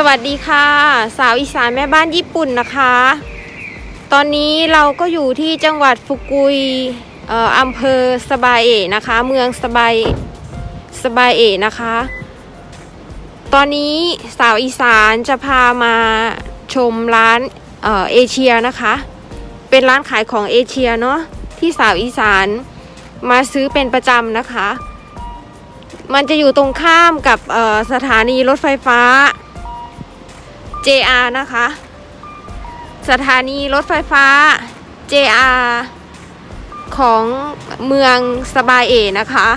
สวัสดีค่ะ สาวอีสานแม่บ้านญี่ปุ่นนะคะ ตอนนี้เราก็อยู่ที่จังหวัดฟุกุยอ่ออำเภอสบายเอะนะคะ เมืองสบายสบายเอะนะคะ ตอนนี้สาวอีสานจะพามาชมร้านเออเอเชียนะคะ เป็นร้านขายของเอเชียเนาะที่สาวอีสานมาซื้อเป็นประจำนะคะ มันจะอยู่ตรงข้ามกับสถานีรถไฟฟ้า JR นะคะ สถานีรถไฟฟ้า JR ของเมืองสบายเอนะคะ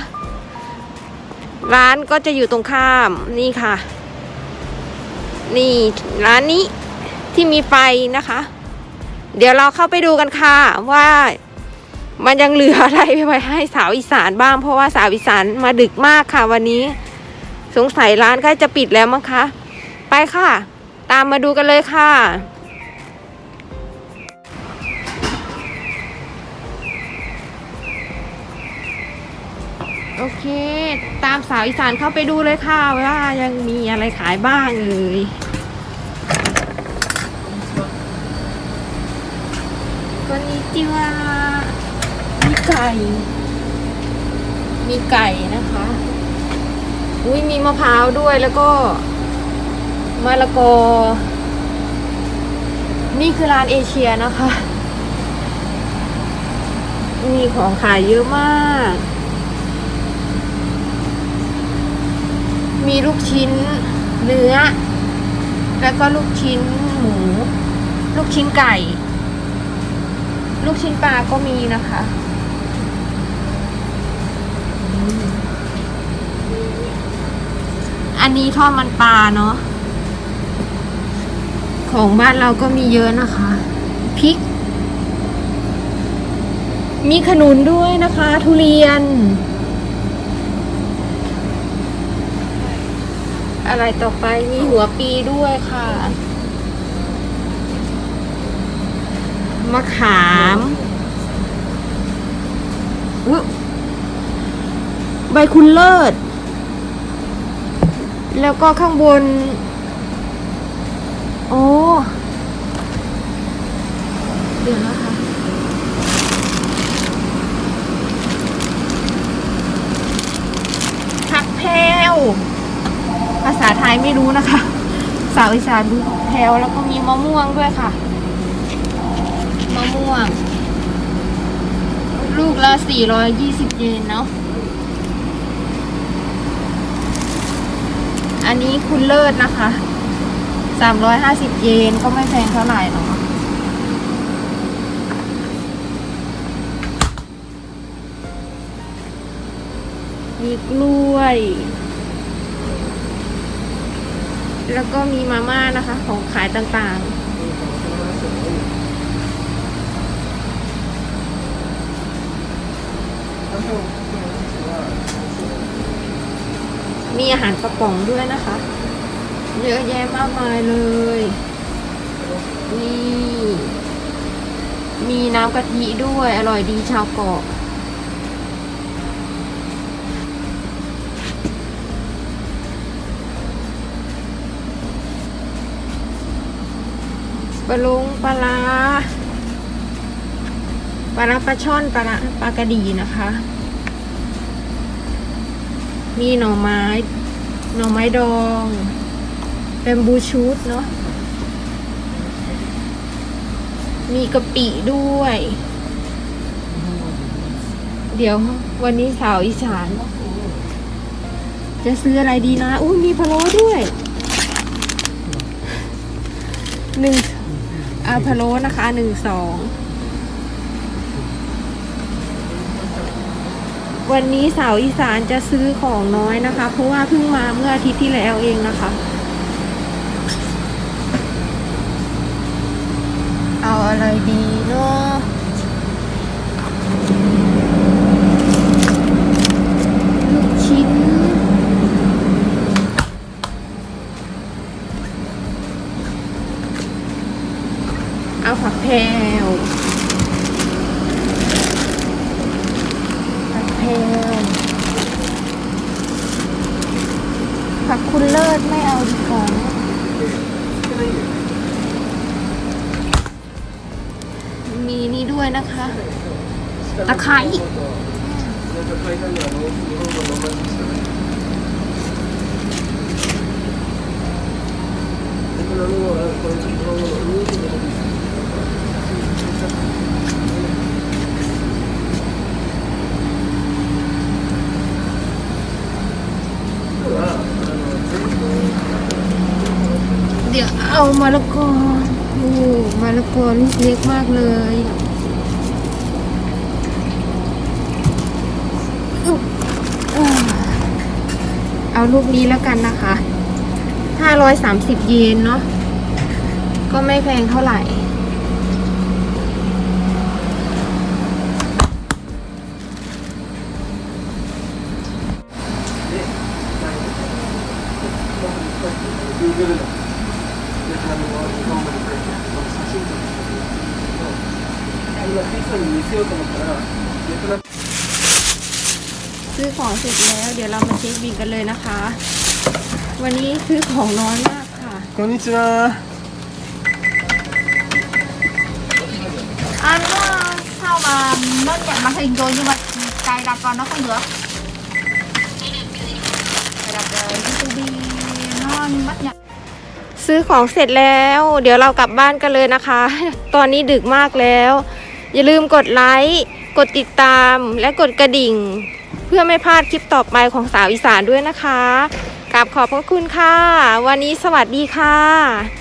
ร้านก็จะอยู่ตรงข้ามนี่ค่ะ นี่ร้านนี้ที่มีไฟนะคะ เดี๋ยวเราเข้าไปดูกันค่ะว่ามันยังเหลืออะไรไว้ให้สาวอีสานบ้าง เพราะว่าสาวอีสานมาดึกมากค่ะวันนี้ สงสัยร้านใกล้จะปิดแล้วมั้งคะ ไปค่ะ ตามมาดูกันเลยค่ะ โอเค ตามสาวอีสานเข้าไปดูเลยค่ะ ว่ายังมีอะไรขายบ้างเอ่ยこんにちはมีไก่ มีไก่นะคะ อุ้ยมีมะพร้าวด้วยแล้วก็ มะละกอ นี่คือร้านเอเชียนะคะ มีของขายเยอะมาก มีลูกชิ้นเนื้อ แล้วก็ลูกชิ้นหมู ลูกชิ้นไก่ ลูกชิ้นปลาก็มีนะคะอันนี้ทอดมันปลาเนาะ ของบ้านเราก็มีเยอะนะคะพริก มีขนุนด้วยนะคะ ทุเรียน อะไรต่อไปมีหัวปีด้วยค่ะ มะขามอุ๊ยใบคุณเลิศ แล้วก็ข้างบน โอ้เดี๋ยวนะคะ ผักแพรวภาษาไทยไม่รู้นะคะ สาวอีสานดูผักแพรวแล้วก็มีมะม่วงด้วยค่ะ มะม่วง ลูกละ 420 เยนเนาะอันนี้คุณเลิศนะคะ 350เยนก็ไม่แพงเท่าไหร่เนาะมีกล้วย แล้วก็มีมาม่านะคะ ของขายต่างๆมีอาหารกระป๋องด้วยนะคะ เยอะแยะมากมายเลย นี่ มีน้ำกะทิด้วย อร่อยดีชาวเกาะปลาลุงปลาร้าปลาปลาช่อนปลาร้าปลากระดีนะคะ มีหน่อไม้ หน่อไม้ดอง แบมบูชูดเนาะ มีกะปิด้วย เดี๋ยววันนี้สาวอีสาน จะซื้ออะไรดีนะอุ้มีพะโล้ด้วย หนึ่งอาพะโล้นะคะหนึ่งสอง วันนี้สาวอีสานจะซื้อของน้อยนะคะ เพราะว่าเพิ่งมาเมื่ออาทิตย์ที่แล้วเองนะคะ เอาอะไรดีเนาะลูกชิ้น เอาผักแพรวผักแพรวผักคุณเลิศไม่เอาดีกว่า มีนี่ด้วยนะคะตะไคร้เดี๋ยวเอามาละกอ มะละกอลูกเล็กมากเลยเอาลูกนี้แล้วกันนะคะ 530 เยนเนาะ ก็ไม่แพงเท่าไหร่ ซื้อของเสร็จแล้ว เดี๋ยวเรามาเช็คบินกันเลยนะคะ วันนี้ซื้อของน้อยมากค่ะ こんにちは Anh nó sao mà nó nhận màn hình rồi nhưng mà cài đặt vào nó không được cài đặt ờ, YouTube nó mất nhận ซื้อของเสร็จแล้ว เดี๋ยวเรากลับบ้านกันเลยนะคะ ตอนนี้ดึกมากแล้ว อย่าลืมกดไลค์กดติดตามและกดกระดิ่ง เพื่อไม่พลาดคลิปต่อไปของสาวอีสานด้วยนะคะกราบขอบพระคุณค่ะ วันนี้สวัสดีค่ะ